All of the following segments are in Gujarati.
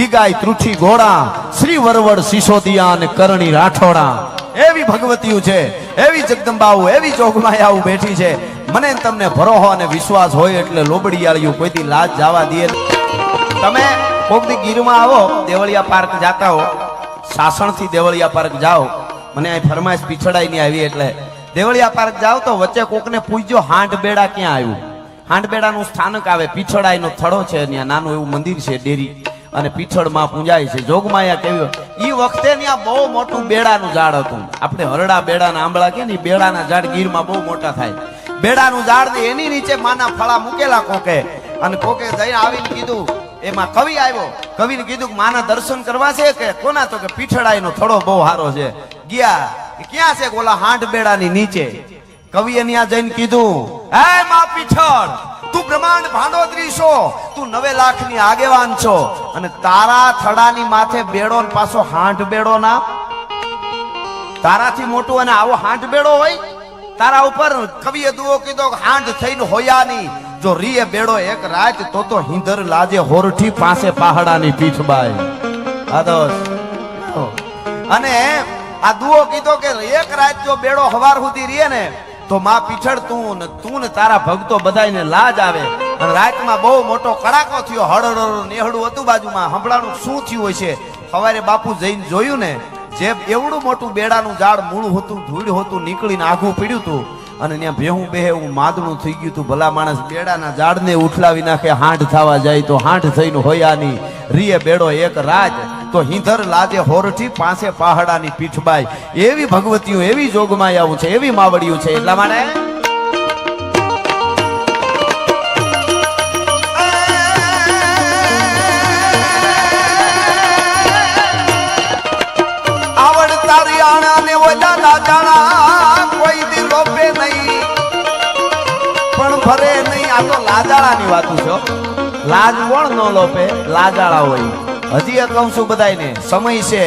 ગીગાય ત્રુઠી ઘોડા, શ્રી વરવડ સિસોદિયા અને કરણી રાઠોડા. એવી ભગવતીઓ છે, એવી જગદંબાઓ, એવી જોગમાયાઓ બેઠી છે. મને તમને ભરોહો અને વિશ્વાસ હોય એટલે લોબડિયાળીઓ કોઈથી લાજ જવા દે તમે કોક દી ગીરમાં આવો, દેવળિયા પાર્ક જાતા હો. સાસણથી દેવળિયા પાર્ક જાઓ. મને અહીં ફરમાઈશ પીછડાઈ ની આવી એટલે. દેવળિયા પાર્ક જાઓ તો વચ્ચે કોકને પૂછજો હાંડ બેડા ક્યાં આવ્યું? હાંડબેડાનું સ્થાનક આવે, પીછડાઈનો થડો છે, ત્યાં નાનું એવું મંદિર છે, ડેરી. અને પીછળમાં પૂંજાય છે. જોગમાયા કેવી ઈ વખતે ત્યાં બહુ મોટું બેડાનું ઝાડ હતું. આપણે હરડા બેડાના આંબળા કે ને બેડાના ઝાડ ગીરમાં બહુ મોટા થાય. બેડાનું ઝાડ ને એની નીચે માના ફળા મૂકેલા કોકે. અને કોકે જઈને આવીને કીધું, એમાં કવિ આવ્યો. કવિને કીધું કે, માના દર્શન કરવા છે કે? કોના તો કે પીછડાઈનો થોડો બહુ સારો છે. ગયા. ક્યાં છે ઓલા હાંડ બેડાની નીચે? કવિએ ત્યાં જઈને કીધું, હે મા પીછળ તું બ્રહ્માંડ ભાંડોદરી છો. તું નવે લાખની આગેવાન છો. અને તારા થડાની માથે બેડો પાછો હાંઠ બેડો ના. તારાથી મોટું અને આવો હાંઠ બેડો હોય. તારા ઉપર કવિએ દુઓ કીધો હાંઠ થઈને હોયા નહીં. જો રીએ બેડો એક રાત, તો તો હિંદર લાજે હોરઠી પાસે પહાડાની પીઠ બાય. આદોસ અને આ દુઓ કીધો કે એક રાત જો બેડો હવાર સુધી રીએ ને તો માં પીછળ તું ને તું ને તારા ભક્તો બધાયને લાજ આવે. અને રાતમાં બહુ મોટો કડાકો થયો હળહળ નેહડું હતું બાજુમાં. હમણાંનું શું થયું હોય છે? સવારે બાપુ જઈને જોયું ને, જે એવડું મોટું બેડાનું ઝાડ મૂળ હતું, ધૂળ હતું, નીકળીને આઘું પીડ્યું હતું. અને ત્યાં ભેહું બેહે એવું માદણું થઈ ગયું હતું. ભલા માણસ બેડાના ઝાડને ઉઠલાવી નાખે હાંઠ થવા જાય તો હાંઠ થઈને હોયાની રીએ બેડો એક રાજ. તો હિંધર લાજે હોરઠી પાસે પહાડાની પીઠબાઈ. એવી ભગવતીઓ, એવી જોગમાયાઓ છે, એવી માવડીઓ છે. એટલા માટે લોપે નહીં. પણ આ તો લાજાળાની વાતું છે લાજ કોણ ન લોપે? લાજાળા હોય. હજી એ કહું છું બધાયને, સમય છે.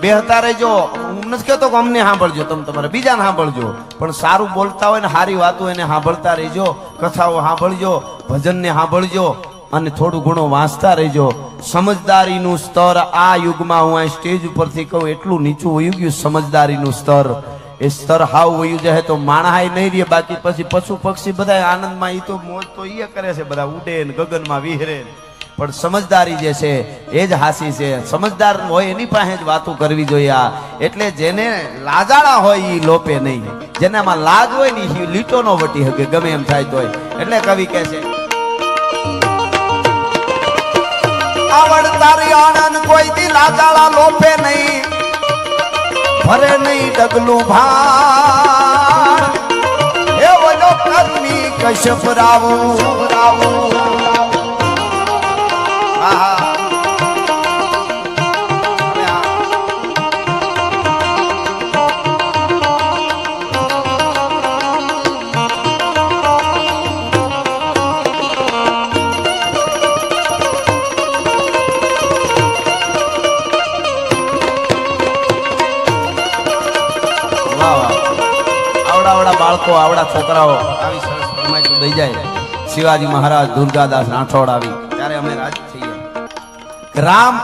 બે હતા રહેજો હું નથી કહેતો કે અમને સાંભળજો, તમે તમારે બીજાને સાંભળજો, પણ સારું બોલતા હોય ને, સારી વાતો એને સાંભળતા રહેજો, કથાઓ સાંભળજો, ભજનને સાંભળજો, અને થોડું ઘણું વાંચતા રહેજો. સમજદારીનું સ્તર આ યુગમાં હું આ સ્ટેજ ઉપરથી કહું, એટલું નીચું વયું ગયું સમજદારીનું સ્તર. એ સ્તર હાવ વયું જાય તો માણહાય નહીં રહે, બાકી પછી પશુ પક્ષી બધા આનંદમાં એ તો મોજ તો એ કરે છે બધા, ઉડે ને ગગનમાં વિહરે ને. પણ સમજદારી જે છે, એ જ હાસી છે. સમજદાર હોય એની પાસે જ વાતો કરવી જોઈએ આ. એટલે જેને લાજાળા હોય એ લોપે નહીં. જેનામાં લાજ હોય ને એ લીટો નો વટી શકે, ગમે એમ થાય તોય. એટલે કવિ કહે છે, આવડ આણંદ કોઈ દી લાજાળા લોપે નહીં. ભરે નહીં ડગલું ભાર હે વજો કર્મી કશ્યપ રાવું રાવું આવડા બાળકો, આવડા છોકરાઓ દઈ જાય. શિવાજી મહારાજ, દુર્ગાદાસ રાઠોડ આવી. ત્યારે અમે રાજ થઈએ. રામ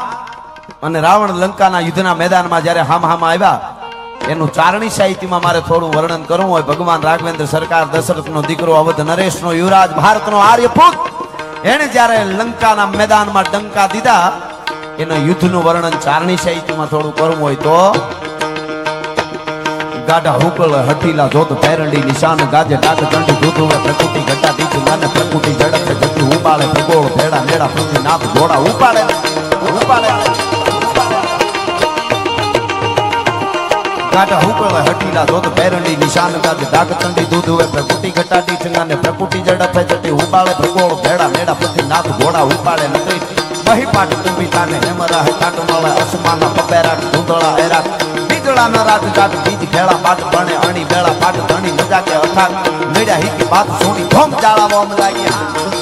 અને રાવણ લંકાના યુદ્ધના મેદાનમાં જ્યારે હામ હામ આવ્યા, એનું ચારણી સાહિત્યમાં મારે થોડું વર્ણન કરવું હોય. ભગવાન રાઘવેન્દ્ર સરકાર દશરથનો દીકરો અવધ નરેશનો યુવરાજ ભારતનો આર્યપુત એને જ્યારે લંકાના મેદાનમાં ડંકા દીધા, એનો યુદ્ધનું વર્ણન ચારણી સાહિત્યમાં થોડું કરવું હોય તો ગાઢા હુકળ હઠીલા જોત પેરડી નિશાન ગાજે ડાક ચંડી દૂધુવે પ્રકૃતિ ઘટા દીચ મને પ્રકૃતિ ઝડપ જતી ઉપાડે ભગોળ, ભેડા, મેળા, પૃથ્વી નાથ ઘોડા, ઉપાડે ગાઢા હુકળ હટીલા જોત પેરંડી નિશાન ગાજે ડાક ચંડી દૂધુવે પ્રકૃતિ ઘટા દીચ મને પ્રકૃતિ ઝડપ જતી ઉપાડે ભગોળ, ભેડા, મેળા, પૃથ્વી નાથ ઘોડા, ઉપાડે નથી. બહી પાટ તુંબી તાને હેમરા હે કાટ મળે અસમાના પપેરા ધૂંધળા એરા બીજળા ન રાત જાત બીજ ખેડા પાટ ભણે, અણી બેળા પાટ ધણી, મજા કે અઠાક મેળ્યા હીકી પાત સોની ધોમ જાળાવો અમ લાગ્યા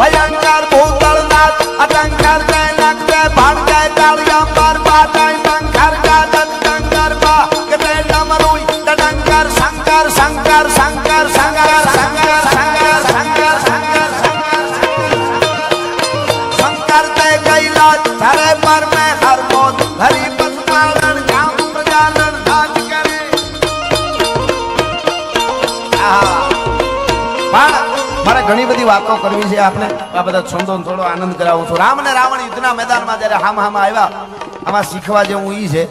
ભયંકર ભૂતળનાથ અટંકર જય નક્કે ભાણ જય કાળિયા પર બાટાઈ બંકર કા દંકર બા, કે ડમરુઈ ડંકર શંકર શંકર શંકર શંકર શંકર શંકર શંકર શંકર શંકર. તે કૈલાસ ધરે પર હરી બધી વાતો કરવી છે આપણે આ બધા છંદો થોડો આનંદ કરાવું છું. રામ અને રાવણ યુદ્ધના મેદાનમાં જ્યારે હામ હામ આવ્યા, આમાં શીખવા જેવું ઈ છે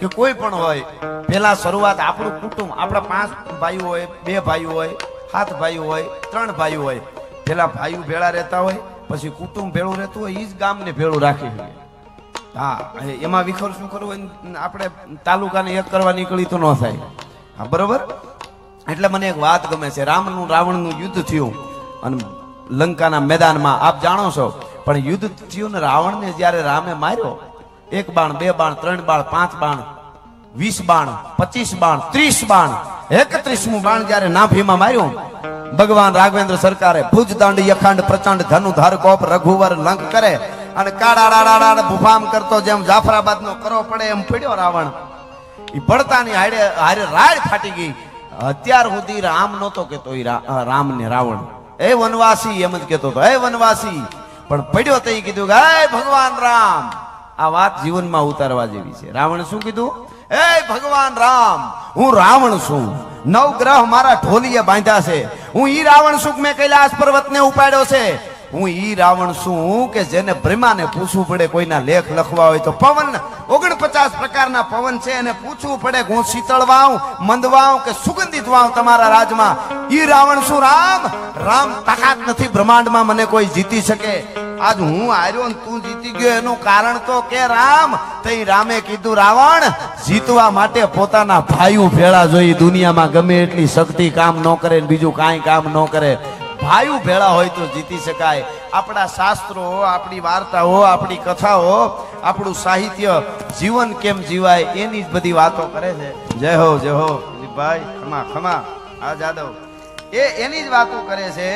કે કોઈ પણ હોય, પહેલા શરૂઆત આપણું કુટુંબ, આપણા પાંચ ભાઈઓ હોય, બે ભાઈઓ હોય, સાત ભાઈઓ હોય, ત્રણ ભાઈઓ હોય. પેલા ભાઈઓ ભેળા રહેતા હોય, પછી કુટુંબ ભેળું રહેતું હોય એ જ ગામને ભેળું રાખી હોય હા એમાં વિખર શું કરવું હોય આપણે તાલુકાને એક કરવા નીકળી તો ન થાય. હા, બરોબર? એટલે મને એક વાત ગમે છે. રામનું રાવણનું યુદ્ધ થયું. અને લંકાના મેદાનમાં આપ જાણો છો, પણ યુદ્ધ થયું ને રાવણને જ્યારે રામે માર્યો, એક બાણ, બે બાણ, ત્રણ બાણ, પાંચ બાણ, વીસ બાણ, પચીસ બાણ, ત્રીસ બાણ, એકત્રીસમું બાણ જ્યારે નાભીમાં માર્યું, ભગવાન રાઘવેન્દ્ર સરકારે ભુજ દંડ યખંડ પ્રચંડ ધનુ ધર રઘુવર લંક કરે અને કાળા ભૂફામ કરતો જેમ જાફરાબાદ નો કરો પડે એમ પડ્યો રાવણ. ઈ પડતાની હાડે હારે રાડ ફાટી ગઈ. અત્યાર સુધી રામ નહોતો કેતો રામ ને રાવણ એ વનવાસી, એમ જ કેતો હતો. એ વનવાસી. પણ પડ્યો તો કીધું કે એ ભગવાન રામ. આ વાત જીવનમાં ઉતારવા જેવી છે. રાવણ શું કીધું? એ ભગવાન રામ, હું રાવણ છું. નવ ગ્રહ મારા ઢોલીએ બાંધ્યા છે. હું ઈ રાવણ સુખ મેં કૈલાસ પર્વતને ઉપાડ્યો છે. હું ઈ રાવણ છું કે જેને બ્રહ્માને પૂછવું પડે કોઈના લેખ લખવા હોય તો પવન, ઓગણપચાસ પ્રકારના પવન છે એને પૂછવું પડે હું શીતળ વાવ મંદ વાવ કે સુગંધિત વાવ તમારા રાજમાં? ઈ રાવણ શું રામ? રામ તાકાત નથી બ્રહ્માંડમાં મને કોઈ જીતી શકે. આજ હું હાર્યો ને તું જીતી ગયો એનું કારણ તો કે રામ. તઈ રામે કીધું, રાવણ, જીતવા માટે પોતાના ભાઈઓ ભેળા જોઈ. દુનિયામાં ગમે એટલી શક્તિ કામ ન કરે બીજું કાંઈ કામ ન કરે. ભાઈઓ ભેળા હોય તો જીતી શકાય. આપણા શાસ્ત્રો, આપણી વાર્તાઓ, આપણી કથાઓ, આપણું સાહિત્ય જીવન કેમ જીવાય એની જ બધી વાતો કરે છે. જય હો જય હો ભાઈ ખમા ખમા, આ જાદવ. એ એની જ વાતો કરે છે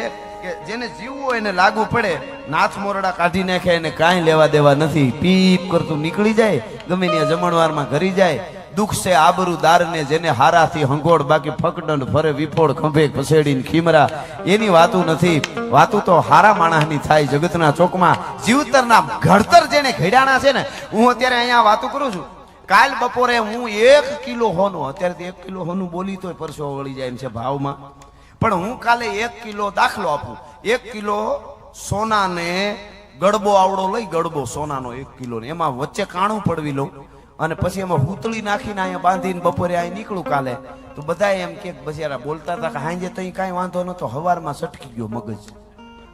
કે જેને જીવવું હોય એને લાગુ પડે. નાથ મોરડા કાઢી નાખે એને કાંઈ લેવા દેવા નથી. પીપ કરતું નીકળી જાય, ગમે ત્યાં જમણવારમાં ઘરી જાય. દુઃખ છે આબરૂ દારને જેને હારાથી હંગોળ, બાકી ફકડંડ ફરે વિફોડ ખંભે ખસેડીને ખીમરા. એની વાતું નથી. વાતું તો હારા માણસની થાય જગતના ચોકમાં. જીવતરના ઘડતર જેને ઘડ્યાણા છે ને, હું અત્યારે અહીંયા વાતું કરું છું. કાલ બપોરે હું એક કિલો હોનું, અત્યારે એક કિલો હોનું બોલી તોય પરસો વળી જાય એમ છે ભાવમાં. પણ હું કાલે એક કિલો દાખલો આપું. એક કિલો સોનાને ગડબો આવડો લઈ ગડબો સોનાનો એક કિલો ને એમાં વચ્ચે કાણું પડવી લઉં. અને પછી એમાં હુતળી નાખીને અહીંયા બાંધીને બપોરે અહીં નીકળું કાલે. તો બધા એમ કે બસિયારા બોલતા હતા કે હાંજે તો કાંઈ વાંધો નતો, હવારમાં સટકી ગયો મગજ.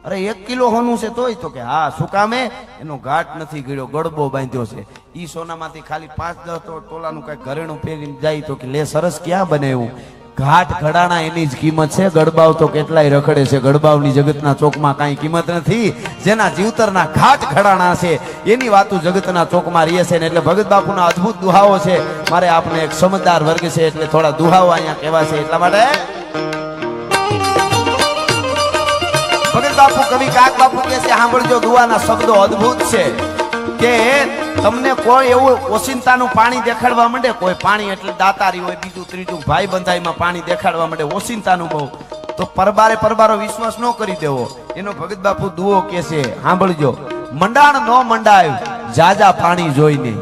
અરે એક કિલો હોનું છે તોય તો કે હા, શું કામે? એનો ઘાટ નથી ગળ્યો, ગડબો બાંધ્યો છે. ઈ સોનામાંથી ખાલી પાંચ દસ તો તોલાનું કઈ ઘરેણું પહેરીને જાય તો કે લે, સરસ ક્યાં બને એવું ઘાટ ઘડાણા એની જ કિંમત છે. ગડબાવ તો કેટલાય રખડે છે. ગડબાવની જગતના ચોકમાં કાંઈ કિંમત નથી. જેના જીવતરના ઘાટ ઘડાણા છે. એની વાતો જગતના ચોકમાં રહે છે ને એટલે ભગત બાપુના અદ્ભુત દુહાઓ છે. મારે આપણે એક સમજદાર વર્ગ છે એટલે થોડા દુહાઓ અહીંયા કહેવા છે. એટલા માટે ભગત બાપુ કવિ કાક બાપુ કહે છે, સાંભળજો દુવાના શબ્દો અદ્ભુત છે. કે તમને કોઈ એવું ઓસિંતાનું પાણી દેખાડવા માંડે? કોઈ પાણી એટલે દાતારી હોય, બીજું, ત્રીજું, ભાઈ બંધાઈમાં પાણી દેખાડવા માંડે ઓસિંતાનું બહુ. તો પરબારે પરબારો વિશ્વાસ ન કરી દેવો. એનો ભગત બાપુ દુઓ કે છે, સાંભળજો, મંડાણ નો મંડાય, જાજા પાણી જોઈને.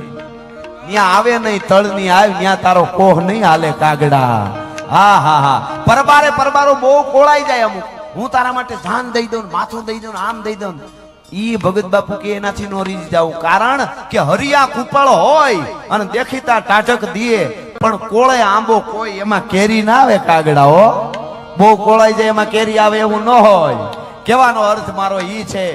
ત્યાં આવે નહીં તળની આવે ત્યાં તારો કોહ નહીં હાલે કાગડા. હા હા હા. પરબારે પરબારો બહુ કોળાઈ જાય અમુક. હું તારા માટે જાન દઈ દઉં માથું દઈ દઉં આમ દઈ દઉં. ઈ ભગત બાપુ કે એનાથી નો રીઝ જાવ કારણ કે હરિયા કુપળ હોય અને દેખીતા ટાઢક દીએ, પણ કોળે આંબો કોઈ એમાં કેરી ના આવે કાગડાઓ બહુ કોળાઈ જાય એમાં કેરી આવે એવું ન હોય. કહેવાનો અર્થ મારો ઈ છે